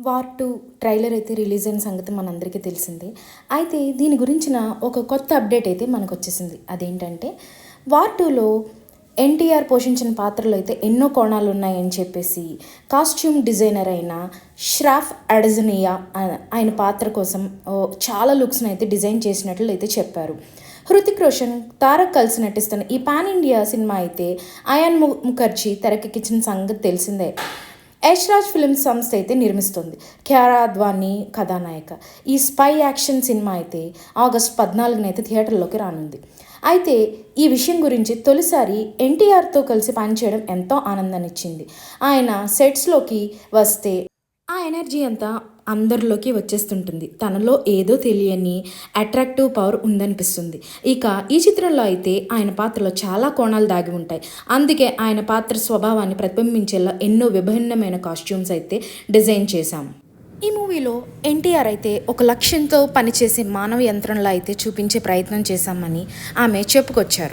War two trailer అయితే release అయిన సంగతి మనందరికీ తెలిసిందే. అయితే దీని గురించిన ఒక కొత్త అప్డేట్ అయితే మనకు వచ్చేసింది అదేంటంటే వార్ టూలో ఎన్టీఆర్ పోషించిన పాత్రలు అయితే ఎన్నో కోణాలు ఉన్నాయని చెప్పేసి కాస్ట్యూమ్ డిజైనర్ అయిన ష్రాఫ్ అడజనియా ఆయన పాత్ర కోసం చాలా లుక్స్ని అయితే డిజైన్ చేసినట్లు అయితే చెప్పారు. హృతిక్ రోషన్ తారక్ కలిసి నటిస్తున్న ఈ పాన్ ఇండియా సినిమా అయితే అయాన్ ము- ముఖర్జీ తెరకెక్కించిన సంగతి తెలిసిందే. యష్ రాజ్ ఫిల్మ్ సంస్థ అయితే నిర్మిస్తుంది. ఖ్యారా అద్వానీ కథానాయక. ఈ స్పై యాక్షన్ సినిమా అయితే ఆగస్ట్ పద్నాలుగున అయితే థియేటర్లోకి రానుంది. అయితే ఈ విషయం గురించి తొలిసారి ఎన్టీఆర్తో కలిసి పనిచేయడం ఎంతో ఆనందాన్నిచ్చింది. ఆయన సెట్స్లోకి వస్తే ఎనర్జీ అంతా అందరిలోకి వచ్చేస్తుంటుంది. తనలో ఏదో తెలియని అట్రాక్టివ్ పవర్ ఉందనిపిస్తుంది. ఇక ఈ చిత్రంలో అయితే ఆయన పాత్రలో చాలా కోణాలు దాగి ఉంటాయి. అందుకే ఆయన పాత్ర స్వభావాన్ని ప్రతిబింబించేలా ఎన్నో విభిన్నమైన కాస్ట్యూమ్స్ అయితే డిజైన్ చేశాం. ఈ మూవీలో ఎన్టీఆర్ అయితే ఒక లక్ష్యంతో పనిచేసే మానవ యంత్రంలో అయితే చూపించే ప్రయత్నం చేశామని ఆమె చెప్పుకొచ్చారు.